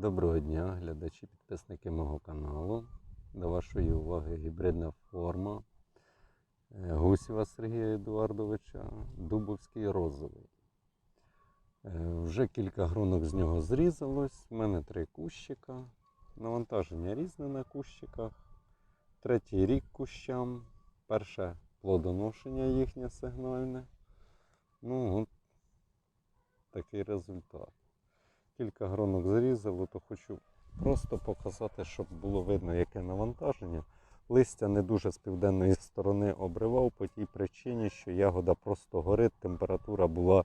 Доброго дня, глядачі, підписники мого каналу. До вашої уваги гібридна форма е, Гусєва Сергія Едуардовича, Дубовський розовий. Е, Вже кілька гронок з нього зрізалось. У мене три кущика. Навантаження різне на кущиках. Третій рік кущам. Перше плодоношення їхнє сигнальне. Ну, от такий результат кілька гронок зрізало, то хочу просто показати, щоб було видно, яке навантаження. Листя не дуже з південної сторони обривав по тій причині, що ягода просто горить. Температура була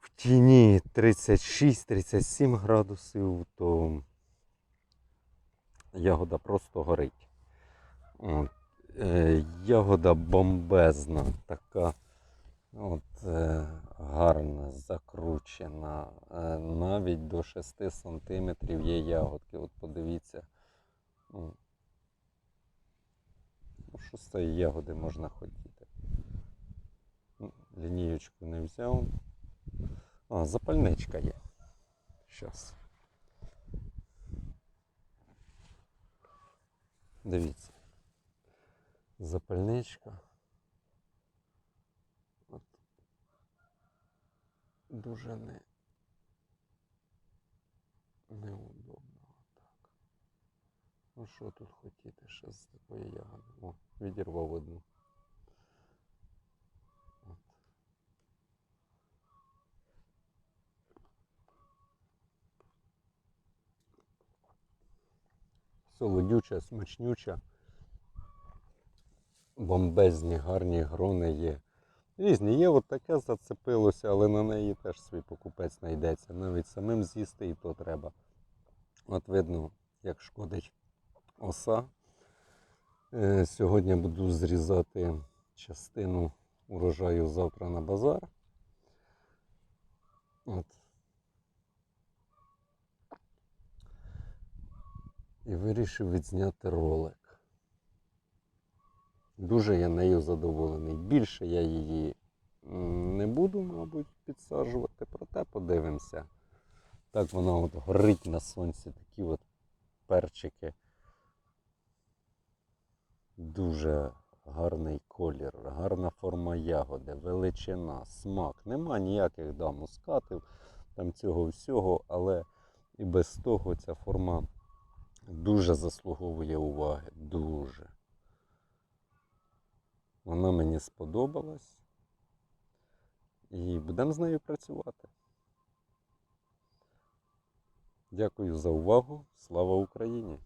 в тіні 36-37 градусів, то ягода просто горить. От. Е, ягода бомбезна, така От, гарна, закручена. Е, навіть до 6 сантиметрів є ягодки. От подивіться. Ну, ну, що з цієї ягоди можна хотіти? Ну, Лінієчку не взяв. А, запальничка є. Щас. Дивіться. Запальничка. Дуже не неудобно так. Ну що тут хотіти ще з такої ягоди? О, відірвав одну. Солодюча, смачнюча. Бомбезні, гарні грони є. Різні. Є от таке зацепилося, але на неї теж свій покупець знайдеться. Навіть самим з'їсти і то треба. От видно, як шкодить оса. Е, Сьогодні буду зрізати частину урожаю завтра на базар. От. І вирішив відзняти ролик. Дуже я нею задоволений. Більше я її не буду, мабуть, підсаджувати, проте подивимося. Так вона от горить на сонці, такі от перчики. Дуже гарний колір, гарна форма ягоди, величина, смак. Нема ніяких да, мускатів, там цього всього, але і без того ця форма дуже заслуговує уваги. Дуже. Вона мені сподобалась. І будемо з нею працювати. Дякую за увагу. Слава Україні!